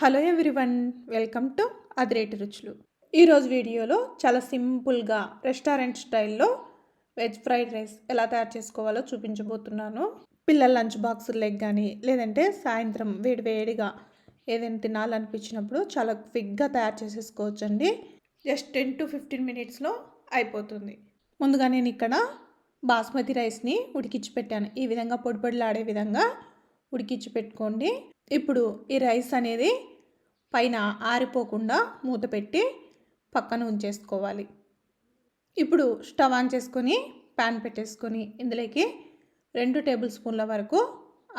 Hello everyone welcome to Adireti Ruchulu. ఈరోజు వీడియోలో చాలా సింపుల్గా రెస్టారెంట్ స్టైల్లో వెజ్ ఫ్రైడ్ రైస్ ఎలా తయారు చేసుకోవాలో చూపించబోతున్నాను. పిల్లల లంచ్ బాక్సులకు కానీ లేదంటే సాయంత్రం వేడి వేడిగా ఏదైనా తినాలనిపించినప్పుడు చాలా క్విక్గా తయారు చేసేసుకోవచ్చండి. జస్ట్ టెన్ టు ఫిఫ్టీన్ మినిట్స్లో అయిపోతుంది. ముందుగా నేను ఇక్కడ బాస్మతి రైస్ని ఉడికించి పెట్టాను. ఈ విధంగా పొడి పొడిలాడే విధంగా ఉడికించి పెట్టుకోండి. ఇప్పుడు ఈ రైస్ అనేది పైన ఆరిపోకుండా మూత పెట్టి పక్కన ఉంచేసుకోవాలి. ఇప్పుడు స్టవ్ ఆన్ చేసుకొని ప్యాన్ పెట్టేసుకొని ఇందులోకి రెండు టేబుల్ స్పూన్ల వరకు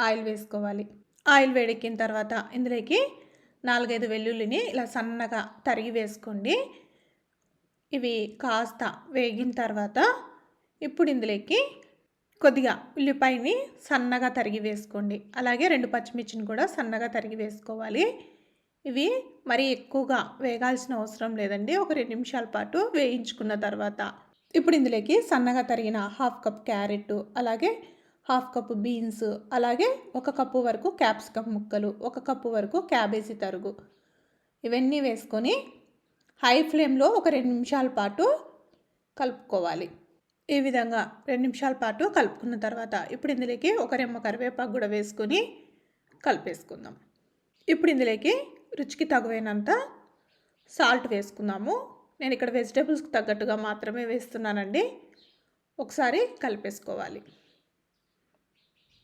ఆయిల్ వేసుకోవాలి. ఆయిల్ వేడెక్కిన తర్వాత ఇందులోకి నాలుగైదు వెల్లుల్లిని ఇలా సన్నగా తరిగి వేసుకోండి. ఇవి కాస్త వేగిన తర్వాత ఇప్పుడు ఇందులోకి కొద్దిగా ఉల్లిపాయని సన్నగా తరిగి వేసుకోండి. అలాగే రెండు పచ్చిమిర్చిని కూడా సన్నగా తరిగి వేసుకోవాలి. ఇవి మరి ఎక్కువగా వేగాల్సిన అవసరం లేదండి. ఒక రెండు నిమిషాల పాటు వేయించుకున్న తర్వాత ఇప్పుడు ఇందులోకి సన్నగా తరిగిన హాఫ్ కప్ క్యారెట్ అలాగే హాఫ్ కప్ బీన్స్ అలాగే ఒక కప్పు వరకు క్యాప్సికమ్ ముక్కలు ఒక కప్పు వరకు క్యాబేజీ తరుగు. ఇవన్నీ వేసుకొని హై ఫ్లేమ్లో ఒక రెండు నిమిషాల పాటు కలుపుకోవాలి. ఈ విధంగా రెండు నిమిషాల పాటు కలుపుకున్న తర్వాత ఇప్పుడు ఇందులోకి ఒక రెమ్మ కరివేపాకు కూడా వేసుకొని కలిపేసుకుందాం. ఇప్పుడు ఇందులోకి రుచికి తగువైనంత సాల్ట్ వేసుకుందాము. నేను ఇక్కడ వెజిటేబుల్స్కి తగ్గట్టుగా మాత్రమే వేస్తున్నానండి. ఒకసారి కలిపేసుకోవాలి.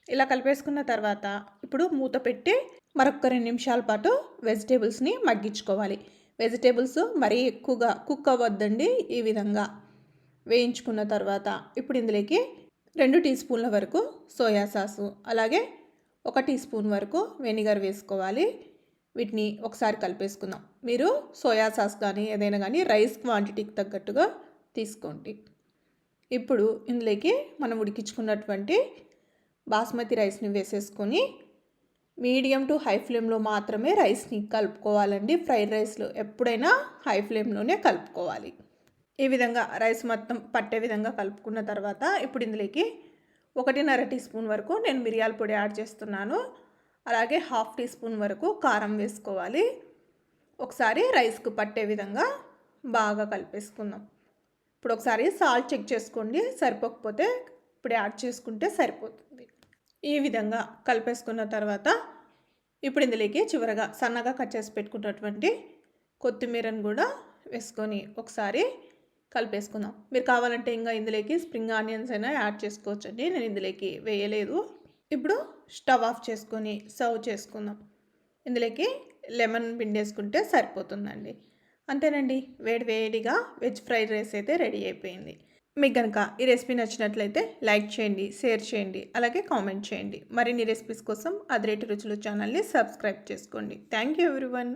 ఇలా కలిపేసుకున్న తర్వాత ఇప్పుడు మూత పెట్టి మరొక రెండు నిమిషాల పాటు వెజిటేబుల్స్ని మగ్గించుకోవాలి. వెజిటేబుల్స్ మరీ ఎక్కువగా కుక్ అవ్వద్దండి ఈ విధంగా. వేయించుకున్న తర్వాత ఇప్పుడు ఇందులోకి రెండు టీ స్పూన్ల వరకు సోయా సాసు అలాగే ఒక టీ స్పూన్ వరకు వెనిగర్ వేసుకోవాలి. వీటిని ఒకసారి కలిపేసుకుందాం. మీరు సోయా సాస్ కానీ ఏదైనా కానీ రైస్ క్వాంటిటీకి తగ్గట్టుగా తీసుకోండి. ఇప్పుడు ఇందులోకి మనం ఉడికించుకున్నటువంటి బాస్మతి రైస్ని వేసేసుకొని మీడియం టు హై ఫ్లేమ్లో మాత్రమే రైస్ని కలుపుకోవాలండి. ఫ్రైడ్ రైస్లో ఎప్పుడైనా హై ఫ్లేమ్లోనే కలుపుకోవాలి. ఈ విధంగా రైస్ మొత్తం పట్టే విధంగా కలుపుకున్న తర్వాత ఇప్పుడు ఇందులోకి ఒకటిన్నర టీ స్పూన్ వరకు నేను మిరియాల పొడి యాడ్ చేస్తున్నాను. అలాగే హాఫ్ టీ స్పూన్ వరకు కారం వేసుకోవాలి. ఒకసారి రైస్కు పట్టే విధంగా బాగా కలిపేసుకుందాం. ఇప్పుడు ఒకసారి సాల్ట్ చెక్ చేసుకోండి సరిపోకపోతే ఇప్పుడు యాడ్ చేసుకుంటే సరిపోతుంది. ఈ విధంగా కలిపేసుకున్న తర్వాత ఇప్పుడు ఇందులోకి చివరగా సన్నగా కట్ చేసి పెట్టుకున్నటువంటి కొత్తిమీరను కూడా వేసుకొని ఒకసారి కలిపేసుకుందాం. మీరు కావాలంటే ఇంకా ఇందులోకి స్ప్రింగ్ ఆనియన్స్ అయినా యాడ్ చేసుకోవచ్చండి. నేను ఇందులోకి వేయలేదు. ఇప్పుడు స్టవ్ ఆఫ్ చేసుకొని సర్వ్ చేసుకుందాం. ఇందులోకి లెమన్ పిండేసుకుంటే సరిపోతుందండి. అంతేనండి వేడి వేడిగా వెజ్ ఫ్రైడ్ రైస్ అయితే రెడీ అయిపోయింది. మీకు కనుక ఈ రెసిపీ నచ్చినట్లయితే లైక్ చేయండి షేర్ చేయండి అలాగే కామెంట్ చేయండి. మరిన్ని రెసిపీస్ కోసం అదిరేటి రుచులు ఛానల్ని సబ్స్క్రైబ్ చేసుకోండి. Thank you everyone.